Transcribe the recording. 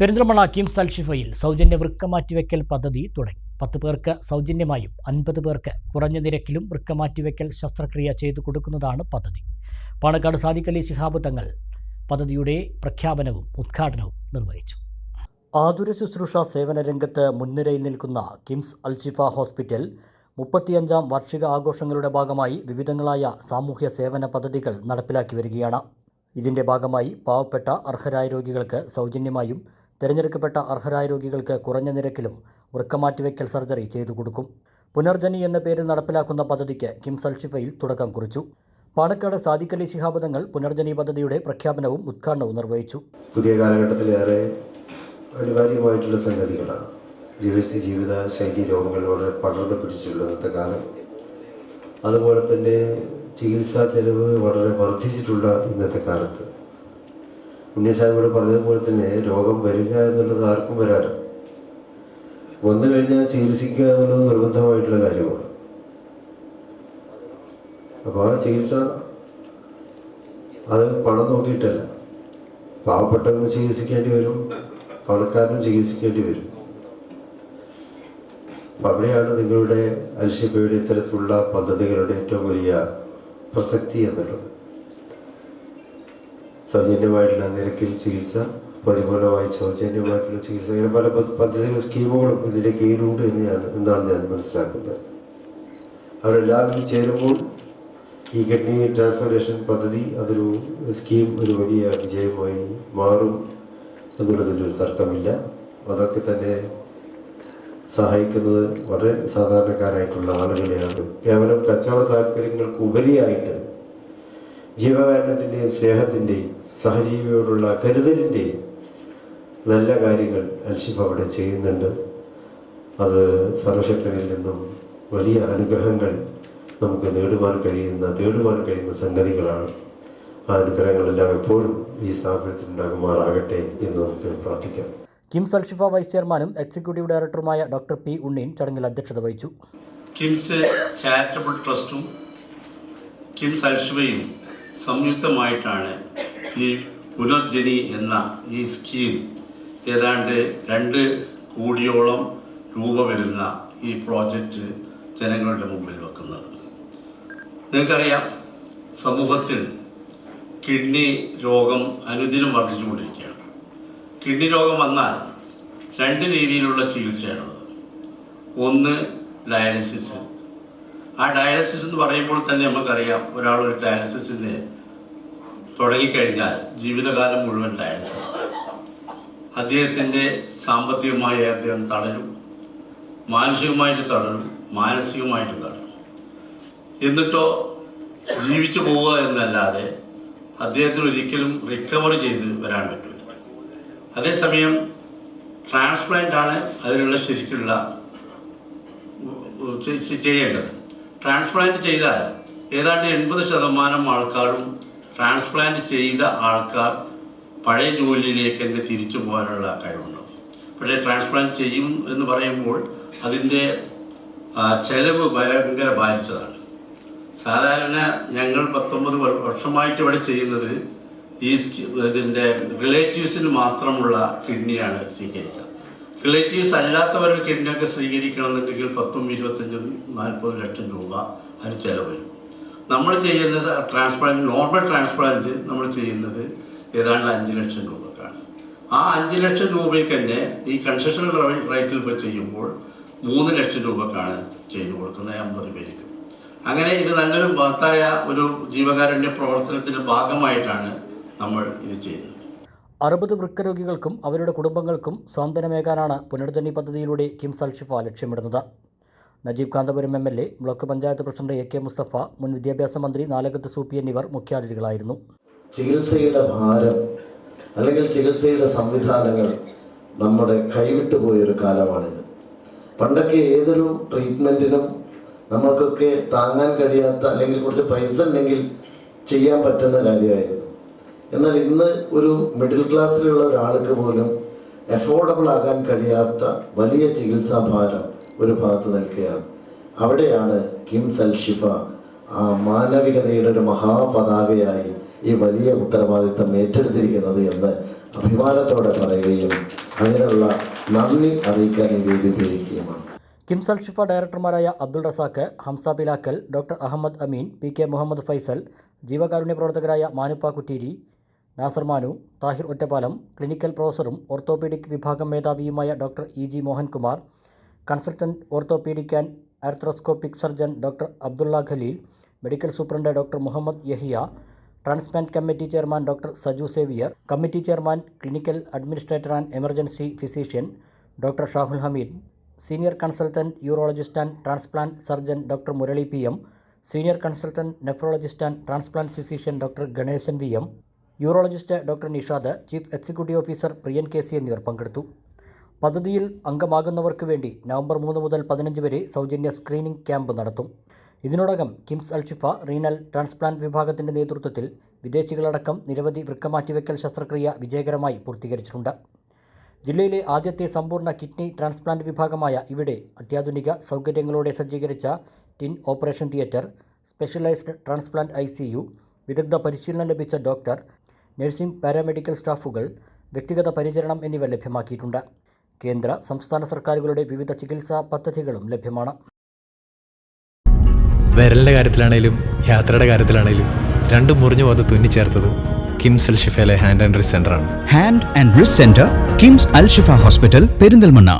പെരിന്തൽമണ്ണ കിംസ് അൽഷിഫയിൽ സൗജന്യ വൃക്കമാറ്റിവെക്കൽ പദ്ധതി തുടങ്ങി. പത്ത് പേർക്ക് സൗജന്യമായും അൻപത് പേർക്ക് കുറഞ്ഞ നിരക്കിലും വൃക്കമാറ്റിവെക്കൽ ശസ്ത്രക്രിയ ചെയ്തു കൊടുക്കുന്നതാണ് പദ്ധതി. പാണക്കാട് സാദിഖലി ശിഹാബ് തങ്ങൾ പദ്ധതിയുടെ പ്രഖ്യാപനവും ഉദ്ഘാടനവും നിർവഹിച്ചു. ആതുര ശുശ്രൂഷ സേവന രംഗത്ത് മുൻനിരയിൽ നിൽക്കുന്ന കിംസ് അൽഷിഫ ഹോസ്പിറ്റൽ മുപ്പത്തിയഞ്ചാം വാർഷിക ആഘോഷങ്ങളുടെ ഭാഗമായി വിവിധങ്ങളായ സാമൂഹ്യ സേവന പദ്ധതികൾ നടപ്പിലാക്കി വരികയാണ്. ഇതിന്റെ ഭാഗമായി പാവപ്പെട്ട അർഹരായ രോഗികൾക്ക് സൗജന്യമായും തിരഞ്ഞെടുക്കപ്പെട്ട അർഹരായ രോഗികൾക്ക് കുറഞ്ഞ നിരക്കിലും വൃക്കമാറ്റിവെക്കൽ സർജറി ചെയ്തു കൊടുക്കും. പുനർജനി എന്ന പേരിൽ നടപ്പിലാക്കുന്ന പദ്ധതിക്ക് കിംസ് അൽഷിഫയിൽ തുടക്കം കുറിച്ചു. പാണക്കാട് സാദിഖലി ശിഹാബദങ്ങൾ പുനർജനി പദ്ധതിയുടെ പ്രഖ്യാപനവും ഉദ്ഘാടനവും നിർവഹിച്ചു. പുതിയ കാലഘട്ടത്തിലേറെ അനിവാര്യമായിട്ടുള്ള സംഗതികളാണ്. ജീവിച്ച ജീവിത ശൈലി രോഗങ്ങൾ വളരെ പടർന്നു പിടിച്ചിട്ടുള്ള ഇന്നത്തെ കാലം. അതുപോലെ തന്നെ ചികിത്സാ ചെലവ് വളരെ വർദ്ധിച്ചിട്ടുള്ള ഇന്നത്തെ കാലത്ത്. ഉണ്ണിസാഹിബോട് പറഞ്ഞതുപോലെ തന്നെ രോഗം വരിക എന്നുള്ളത് ആർക്കും വരാറ് വന്നു കഴിഞ്ഞാൽ ചികിത്സിക്കുക എന്നുള്ളത് നിർബന്ധമായിട്ടുള്ള കാര്യമാണ്. അപ്പോൾ ആ ചികിത്സ അത് പണം നോക്കിയിട്ടല്ല. പാവപ്പെട്ടവർ ചികിത്സിക്കേണ്ടി വരും പണക്കാരനും ചികിത്സിക്കേണ്ടി വരും. അപ്പം അവിടെയാണ് നിങ്ങളുടെ അൽഷിബയുടെ ഇത്തരത്തിലുള്ള പദ്ധതികളുടെ ഏറ്റവും വലിയ പ്രസക്തി എന്നുള്ളത്. സൗജന്യമായിട്ടുള്ള നിരക്കിൽ ചികിത്സ പരിപൂർണമായി സൗജന്യമായിട്ടുള്ള ചികിത്സ ഇങ്ങനെ പല പദ്ധ- പദ്ധതികളും സ്കീമുകളും ഇതിന്റെ കീഴിലുണ്ട് എന്ന് ഞാൻ എന്നാണ് ഞാൻ മനസ്സിലാക്കുന്നത്. അവരെല്ലാവരും ചേരുമ്പോൾ ഈ കിഡ്നി ട്രാൻസ്പ്ലാന്റേഷൻ പദ്ധതി അതൊരു സ്കീം ഒരു വലിയ വിജയമായി മാറും എന്നുള്ളതിലൊരു തർക്കമില്ല. അതൊക്കെ തന്നെ സഹായിക്കുന്നത് വളരെ സാധാരണക്കാരായിട്ടുള്ള ആളുകളെയാണ്. കേവലം കച്ചവട താല്പര്യങ്ങൾക്ക് ഉപരിയായിട്ട് ജീവകാരണത്തിന്റെയും സ്നേഹത്തിന്റെയും സഹജീവിയോടുള്ള കരുതലിന്റെയും നല്ല കാര്യങ്ങൾ അൽഷിഫ് അവിടെ ചെയ്യുന്നുണ്ട്. അത് സർവശക്തനിൽ നിന്നും വലിയ അനുഗ്രഹങ്ങൾ നമുക്ക് നേടുവാൻ കഴിയുന്ന തേടുവാൻ കഴിയുന്ന സംഗതികളാണ്. ആ അനുഗ്രഹങ്ങളെല്ലാം എപ്പോഴും ഈ സ്ഥാപനത്തിൽ ഉണ്ടാകുമാറാകട്ടെ എന്ന് നമുക്ക് പ്രാർത്ഥിക്കാം. കിംസ് അൽഷിഫ വൈസ് ചെയർമാനും എക്സിക്യൂട്ടീവ് ഡയറക്ടറുമായ ഡോക്ടർ പി ഉണ്ണീൻ ചടങ്ങിൽ അധ്യക്ഷത വഹിച്ചു. കിംസ് ചാരിറ്റബിൾ ട്രസ്റ്റും കിംസ് അൽഷിഫയും സംയുക്തമായിട്ടാണ് ഈ പുനർജനി എന്ന ഈ സ്കീം ഏതാണ്ട് രണ്ട് കോടിയോളം രൂപ വരുന്ന ഈ പ്രോജക്റ്റ് ജനങ്ങളുടെ മുമ്പിൽ വെക്കുന്നത്. നിങ്ങൾക്കറിയാം സമൂഹത്തിൽ കിഡ്നി രോഗം അനുദിനം വർദ്ധിച്ചുകൊണ്ടിരിക്കുകയാണ്. കിഡ്നി രോഗം വന്നാൽ രണ്ട് രീതിയിലുള്ള ചികിത്സയാണുള്ളത്. ഒന്ന് ഡയാലിസിസ് ആ ഡയാലിസിസ് എന്ന് പറയുമ്പോൾ തന്നെ നമുക്കറിയാം ഒരാൾ ഒരു തുടങ്ങിക്കഴിഞ്ഞാൽ ജീവിതകാലം മുഴുവൻ ഡയൻസ് അദ്ദേഹത്തിന്റെ സാമ്പത്തികമായി അദ്ദേഹം തളരും. മാനസികമായിട്ട് തളരും മാനസികമായിട്ട് തളരും. എന്നിട്ടോ ജീവിച്ചു പോവുക എന്നല്ലാതെ അദ്ദേഹത്തിന് ഒരിക്കലും റിക്കവർ ചെയ്ത് വരാൻ പറ്റില്ല അതേസമയം ട്രാൻസ്പ്ലാന്റ് ആണ് അതിനുള്ള ശരിക്കുള്ള ചെയ്യേണ്ടത്. ട്രാൻസ്പ്ലാന്റ് ചെയ്താൽ ഏതാണ്ട് എൺപത് ശതമാനം ആൾക്കാരും ട്രാൻസ്പ്ലാന്റ് ചെയ്ത ആൾക്കാർ പഴയ ജോലിയിലേക്ക് തന്നെ തിരിച്ചു പോകാനുള്ള കഴിവുണ്ടാവും. പക്ഷേ ട്രാൻസ്പ്ലാന്റ് ചെയ്യും എന്ന് പറയുമ്പോൾ അതിന്റെ ചെലവ് ഭയങ്കര ബാധിച്ചതാണ്. സാധാരണ ഞങ്ങൾ പത്തൊമ്പത് വർഷമായിട്ട് ഇവിടെ ചെയ്യുന്നത് ഈ ഇതിന്റെ റിലേറ്റീവ്സിന് മാത്രമുള്ള കിഡ്നിയാണ് സ്വീകരിക്കുക. റിലേറ്റീവ്സ് അല്ലാത്തവരുടെ കിഡ്നിയൊക്കെ സ്വീകരിക്കണമെന്നുണ്ടെങ്കിൽ പത്തും ഇരുപത്തഞ്ചും നാൽപ്പതും ലക്ഷം രൂപ അതിന് ചിലവ് വരും. നമ്മൾ ചെയ്യുന്ന ട്രാൻസ്പ്ലാന്റ് നോർമൽ ട്രാൻസ്പ്ലാന്റ് നമ്മൾ ചെയ്യുന്നത് ഏതാണ്ട് അഞ്ച് ലക്ഷം രൂപക്കാണ്. ആ അഞ്ച് ലക്ഷം രൂപയ്ക്ക് തന്നെ ഈ കൺസെഷണൽ റേറ്റിൽ ഇപ്പോൾ ചെയ്യുമ്പോൾ മൂന്ന് ലക്ഷം രൂപക്കാണ് ചെയ്തു കൊടുക്കുന്നത് അമ്പത് പേർക്ക്. അങ്ങനെ ഇത് നല്ലൊരു മഹത്തായ ഒരു ജീവകാരുണ്യ പ്രവർത്തനത്തിന്റെ ഭാഗമായിട്ടാണ് നമ്മൾ ഇത് ചെയ്യുന്നത്. അറുപത് വൃക്കരോഗികൾക്കും അവരുടെ കുടുംബങ്ങൾക്കും സാന്ത്വനമേകാനാണ് പുനർജനി പദ്ധതിയിലൂടെ കിംസ് അൽഷിഫ ലക്ഷ്യമിടുന്നത്. Najeeb Kanthapuram M L A block panchayat president A K Mustafa മുൻ വിദ്യാഭ്യാസ മന്ത്രി നാലകത്ത് സൂപ്പി എന്നിവർ മുഖ്യാതിഥികളായിരുന്നു. ചികിത്സയുടെ ഭാരം അല്ലെങ്കിൽ ചികിത്സയുടെ സംവിധാനങ്ങൾ നമ്മുടെ കൈവിട്ടു പോയൊരു കാലമാണിത്. പണ്ടൊക്കെ ഏതൊരു ട്രീറ്റ്മെന്റിനും നമുക്കൊക്കെ താങ്ങാൻ കഴിയാത്ത അല്ലെങ്കിൽ കുറച്ച് പൈസ ഉണ്ടെങ്കിൽ ചെയ്യാൻ പറ്റുന്ന കാര്യമായിരുന്നു. എന്നാൽ ഇന്ന് ഒരു മിഡിൽ ക്ലാസ്സിലുള്ള ഒരാൾക്ക് പോലും അഫോർഡബിൾ ആകാൻ കഴിയാത്ത വലിയ ചികിത്സാ ഭാരം ഒരു ഭാഗത്ത് നിൽക്കുകയാണ് അവിടെയാണ് കിംസ് അൽ ഷിഫ ആ മാനവികതയുടെ ഒരു മഹാപതാകയായി ഈ വലിയ ഉത്തരവാദിത്തം ഏറ്റെടുത്തിരിക്കുന്നത് എന്ന് അഭിമാനത്തോടെ പറയുകയും അതിനുള്ള നന്ദി അറിയിക്കാൻ ഈ വേദി ഉപയോഗിക്കുകയുമാണ്. KIMS ഡയറക്ടർമാരായ Abdul Razak Hamza Bilakkal doctor Ahammed Ameen P K Muhammad Faisal ജീവകാരുണ്യ പ്രവർത്തകരായ മാനുപ്പ കുറ്റീരി നാസർ മാനു താഹിർ ഒറ്റപ്പാലം ക്ലിനിക്കൽ പ്രൊഫസറും ഓർത്തോപീഡിക് വിഭാഗം മേധാവിയുമായ doctor E G Mohankumar consultant orthopaedic and arthroscopic surgeon doctor Abdulla Khaleel medical superintendent doctor Muhammad Yahiya transplant committee chairman doctor Saju Xavier committee chairman clinical administrator and emergency physician doctor Shahul Hameed senior consultant urologist and transplant surgeon doctor Murali P M senior consultant nephrologist and transplant physician doctor Ganesan V M urologist doctor Nishad chief executive officer Priyan K C എന്നിവർ പങ്കെടുത്തു. പദ്ധതിയിൽ അംഗമാകുന്നവർക്ക് വേണ്ടി November മൂന്ന് മുതൽ പതിനഞ്ച് വരെ സൗജന്യ screening camp നടത്തും. ഇതിനോടകം കിംസ് അൽഷിഫ റീനൽ ട്രാൻസ്പ്ലാന്റ് വിഭാഗത്തിന്റെ നേതൃത്വത്തിൽ വിദേശികളടക്കം നിരവധി വൃക്കമാറ്റിവെക്കൽ ശസ്ത്രക്രിയ വിജയകരമായി പൂർത്തീകരിച്ചിട്ടുണ്ട്. ജില്ലയിലെ ആദ്യത്തെ സമ്പൂർണ കിഡ്നി ട്രാൻസ്പ്ലാന്റ് വിഭാഗമായ ഇവിടെ അത്യാധുനിക സൗകര്യങ്ങളോടെ സജ്ജീകരിച്ച twin operation theatre specialised transplant I C U വിദഗ്ധ പരിശീലനം ലഭിച്ച ഡോക്ടർ നഴ്സിംഗ് പാരാമെഡിക്കൽ സ്റ്റാഫുകൾ വ്യക്തിഗത പരിചരണം എന്നിവ ലഭ്യമാക്കിയിട്ടുണ്ട്. കേന്ദ്ര സംസ്ഥാന സർക്കാരുകളുടെ വിവിധ ചികിത്സാ പദ്ധതികളും ലഭ്യമാണ്. വിരലിന്റെ കാര്യത്തിലാണേലും യാത്രയുടെ കാര്യത്തിലാണേലും രണ്ടും മുറിഞ്ഞു പോകാതെ തുന്നിച്ചേർത്തത് കിംസ് അൽ ഷിഫയിലെ hand and wrist സെന്ററാണ് hand and wrist centre KIMS Al Shifa hospital Perinthalmanna.